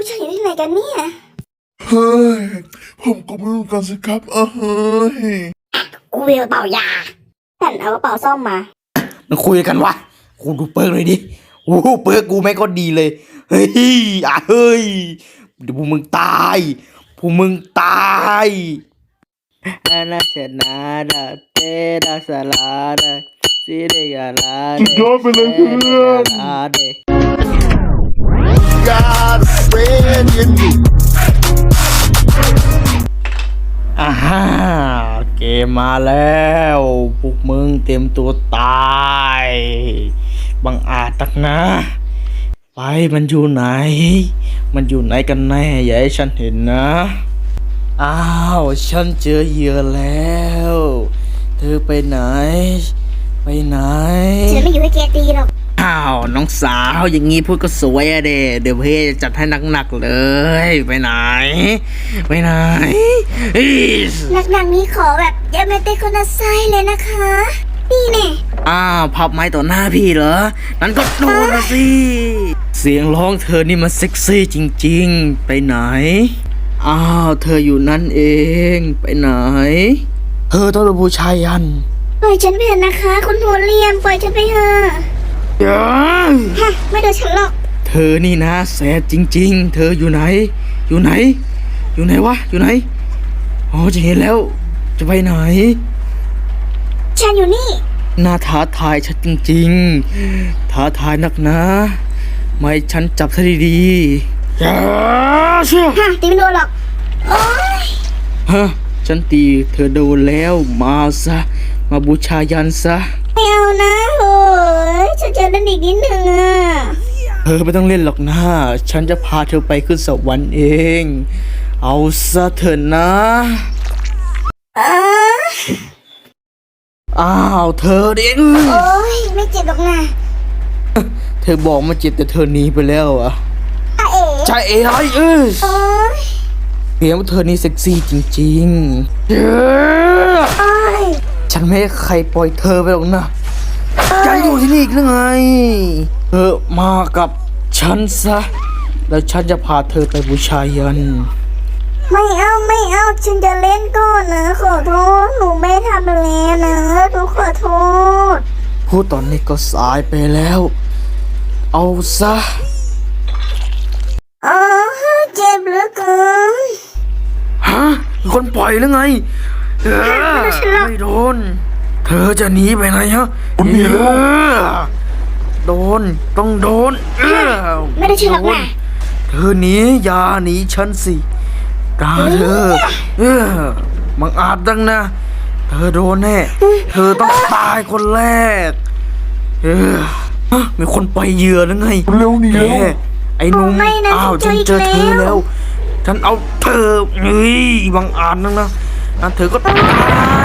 ผู้ชายอยู่ที่ไหนกันเนี่ยเฮ้ย ผมก็ไม่รู้กันสิครับเอ้ยกูมีกระเป๋ายาฉันเอากระเป๋าส้มมามันคุยกันวะกูดูเปิร์กเลยดิโอ้โหเปิร์กกูไม่งก็ดีเลย เฮ้ยอะเฮ้ยเดี๋ยวพวกมึงตายพวกมึงตายอานาเซนาดาเตดาสลาดาซิเดยาลาเดสุดยอดไปเลยเพื่อนล เด God friend in me อ่าฮ่าเกมมาแล้วพวกมึงเตรียมตัวตายบังอาจตักนะไปมันอยู่ไหน มันอยู่ไหนกันแน่อย่าให้ฉันเห็นนะ อ้าว ฉันเจอเหยื่อแล้ว เธอไปไหน ไปไหน ฉันไม่อยู่ให้แกตีหรอก อ้าวน้องสาวอย่างงี้พูดก็สวยอะเดเดี๋ยวพี่จะจัดให้หนักๆเลย ไปไหน ไปไหนอีสหนักๆนี้ขอแบบยาเมเตโคนาไซเลยนะคะ นี่แน่อ้าวพับไม้ต่อหน้าพี่เหรอ นั่นก็โดนนะสิ เสียงร้องเธอนี่มันเซ็กซี่จริงๆ ไปไหน อ้าวเธออยู่นั่นเอง ไปไหน เธอต้องเป็นผู้ชายยัน ปล่อยฉันไปเถอะนะคะ คุณหัวเรียมปล่อยฉันไปเถอะยัง ฮะไม่โดนฉันหรอกเธอนี่นะแสบจริง ๆ เธออยู่ไหน อยู่ไหน อยู่ไหนวะ อยู่ไหน อ๋อจะเห็นแล้ว จะไปไหน ฉันอยู่นี่หน้าท้าทายฉันจริง ๆ ท้าทายนักนะ ไม่ให้ฉันจับซะดีๆอย่าเชื่อฮะตีไม่โดนหรอกโอ๊ยฮะฉันตีเธอโดนแล้วมาซะ มาบูชายันซะ ไม่เอานะโอ้ยฉันจะเล่นอีกนิดหนึ่งอะ เธ อไม่ต้องเล่นหรอกนะ ฉันจะพาเธอไปขึ้นสวรรค์เอง เอาซะเถอะนะอ้าอ้าวเธอเด็กโอ๊ยไม่เจ็บหรอกนะเธอบอกมาเจ็บแต่เธอหนีไปแล้วอะอาเอ๋ใช่เอ้ยเออโอ๊ยเสียงเธอนี่เซ็กซี่จริงๆเย้โอ๊ยฉันไม่ให้ใครปล่อยเธอไปหรอกนะ ฉันอยู่ที่นี่อีกหรือไง เธอมากับ ฉันซะ แล้วฉันจะพาเธอไปบูชายัน ไม่เอาไม่เอาฉันจะเล่นก่อนนะขอโทษหนูไม่ทำแล้วนะหนูขอโทษ พูดตอนนี้ก็สายไปแล้ว เอาซะอ๋อเจ็บเหลือเกินฮะมีคนปล่อยหรือไงเออไม่โดน เธอจะหนีไปไหนฮะผมหนีแล้วเออ โดน ต้องโดน เออไม่ได้ฉันหรอกนะเธอหนีอย่าหนีฉันสิตาเธอ เออมังอาจดังนะ เธอโดนแน่ เธอต้องตายคนแรก เออฮะมีคนปล่อยเหยื่อหรือไงเร็วหนีแกแล้วไอ้หนุ่มไม่นะอ้าวฉัฉันนเจเจอออีกเธอแล้วแล้ว ฉันเอาเธอเฮ้ยบังอาจนักนะอะเธอก็ตา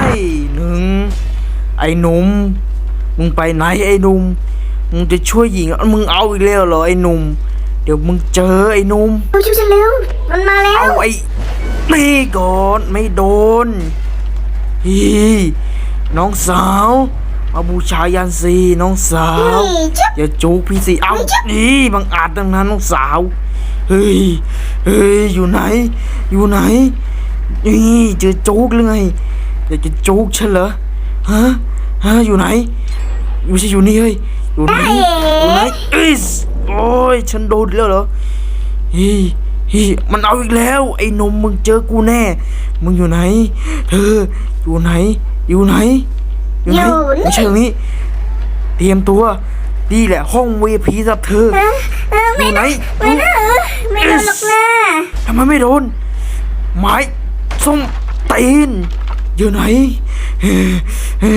ยหนึ่งไอ้หนุ่มมึงไปไหนไอ้หนุ่ม มึงจะช่วยหญิงอะมึงเอาอีกแล้วเหรอไอ้หนุ่ม เดี๋ยวมึงเจอไอ้หนุ่มดูช่วยฉันเร็วมันมาแล้วเอาไอ้นี่ก่อนไม่โดนฮีน้องสาวมาบูชายันสีน้องสาวนี่จ๊บอย่าจูบพี่สิเอาไม่จ๊ะนี่บังอาจดังนั้นน้องสาวเฮ้ยเฮ้ยอยู่ไหน อยู่ไหนนี่เจอจูกหรือไงอยากจะจูกฉันเหรอฮะฮะอยู่ไหนอยู่ใช่อยู่นี่เฮ้ย อยู่ไหนอยู่ไหนเอ้ยโอ้ยฉันโดนอีกแล้วเหรอเฮ้ยเฮ้ยมันเอาอีกแล้ว ไอ้หนมมึงเจอกูแน่ มึงอยู่ไหน เธอ อยู่ไหน อยู่ไหน อยู่ไหนอยู่นี่ไม่ใช่ตรงนี้ เตรียมตัวนี่แหละห้อง VIP สำหรับเธอเออเอออไม่ยู่ไหนไม่นะเออไม่โดนหรอกนะทำไมไม่โดนไม้ส้มตีนอยู่ไหนเฮ้เฮ้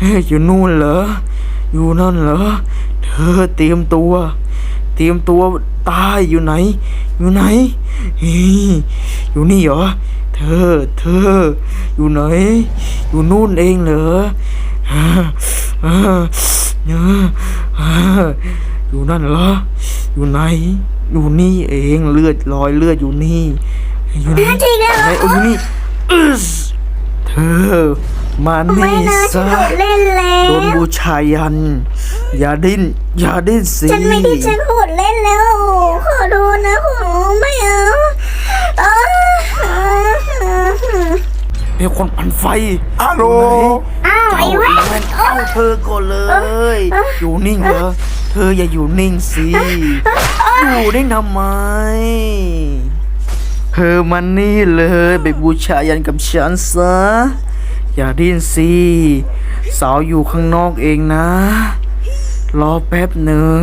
เฮ้อยู่นู่นเหรอ อยู่นั่นเหรอ เธอเตรียมตัว เตรียมตัวตายอยู่ไหน อยู่ไหนเฮ้ยอยู่นี่เหรอ เธอ เธอ อยู่ไหน อยู่นู่นเองเหรออ่าอ่าอ่าอ่าอยู่นั่นเหรอ อยู่ไหน อยู่นี่เองเลือดรอยเลือดอยู่นี่ อยู่นี่จริงแล้วเหรไหนอเอาอยู่นี่อึสเธอ มาไนี่สันซะโดนบูชายัน อย่าดิ้น อย่าดิ้นสิฉันไม่ดิ้นฉันหดเล่นแล้วขอดูนะขอไม่เอาอ้าวมีคนปั่นไฟฮัลโหลอ้าวไอ้แว่น เอาเธอก่อนเลย อยู่นิ่งเหรอ เธออย่าอยู่นิ่งสิ อยู่ได้ทำไม เธอมันนี่เลยไปบูชายันกับฉันซะ อย่าดิ้นสิสาวอยู่ข้างนอกเองนะ รอแป๊บหนึ่ง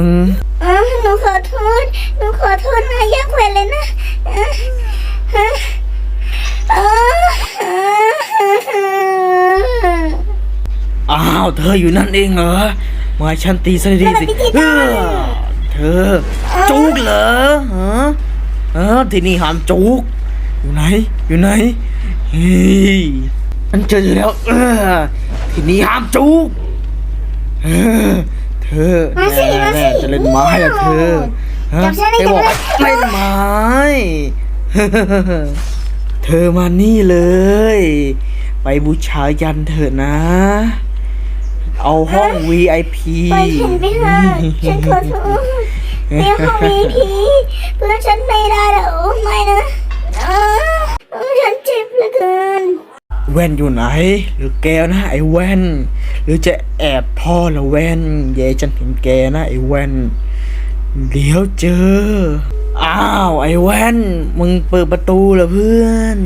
เออหนูขอโทษหนูขอโทษนะยักษ์แหวนเลยนะเออเออเออเอออ้าวเธออยู่นั่นเองเหรอมาให้ฉันตีซะดีๆสิเออเธอ จุกเหรอฮะเออที่นี่ห้ามจุกอยู่ไหน อยู่ไหนเฮ้ ยฉันเจออยู่แล้ว เออ ที่นี่ห้ามจุกเออเธอมาสิมาสิ แน่ๆจะเล่นไม้อะเธอฮะจับฉันได้เธอบอกจับฉันเล่นไม้ เธอมานี่เลย ไปบูชายันเถอะนะ เอาห้อง VIP ปล่อยฉันไปเถอะฉันขอโทษเรียกเขามีผีเพื่อนฉันไม่ได้หรอกไม่นะเออฉันเจ็บเหลือเกิน แว่นอยู่ไหน หรือแกนะไอ้แว่น หรือจะแอบพ่อละแว่นเย่ฉันเห็นแกนะไอ้แว่นเดี๋ยวเจอ อ้าวไอ้แว่น มึงเปิดประตูเหรอเพื่อน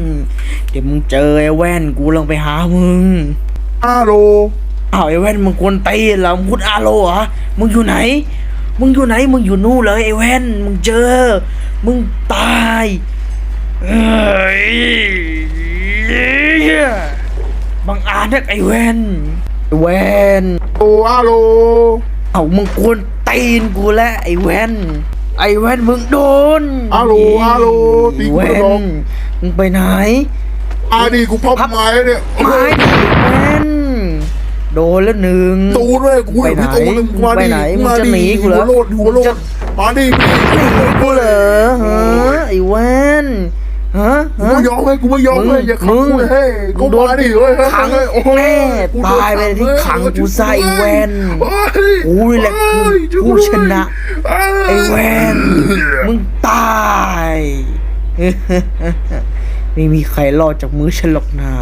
เดี๋ยวมึงเจอไอ้แว่นกูลงไปหามึงฮัลโหลอ้าวไอ้แว่นมึงกวนตีนเหรอมึงพูดอาโลเหรอมึงอยู่ไหน มึงอยู่ไหน มึงอยู่นู่นเลยไอ้แว่น มึงเจอ มึงตายเอ้ย บังอาจนักไอ้แว่นไอ้แว่นโอ้ฮัลโหลเอามึงกวนตีนกูแล้วไอ้แว่นไอ้แว่นมึงโดนฮัลโหลฮัลโหลตีกูแว่จะลงนมึงไปไหนอะดิกูพับไม้เนี่ยไม้ดิแว่นโดนแล้วหนึ่งตูนเลยกูไปเห็นไหนพี่ตูนเลยมาไปดิไหนมึงมาจะดิหนีกูเหรอหัวโลดหัวโลมึงจะดมาดิหนีกูเหรอฮะไอ้แว่น ฮะ กู ฮะ ไม่ยอมให้กูไม่ยอมเลยอย่าขัง มึ กู ง เลยเฮ้ยกู โดน มาดิเฮ้ยเฮ้ย ขัง เฮ้ยโอ้โห แน่ กูโดน ตายไปที่ขังกูซะไอ้แว่น เฮ้ย กูนี่แหละคือ เฮ้ยช่วยกู ผู้ชนะ เฮ้ย ไอ้แว่น มึงตาย ไม่มีใครรอดจากมือฉันหรอกนะ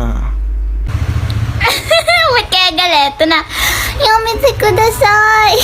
またガレットな。読みてください。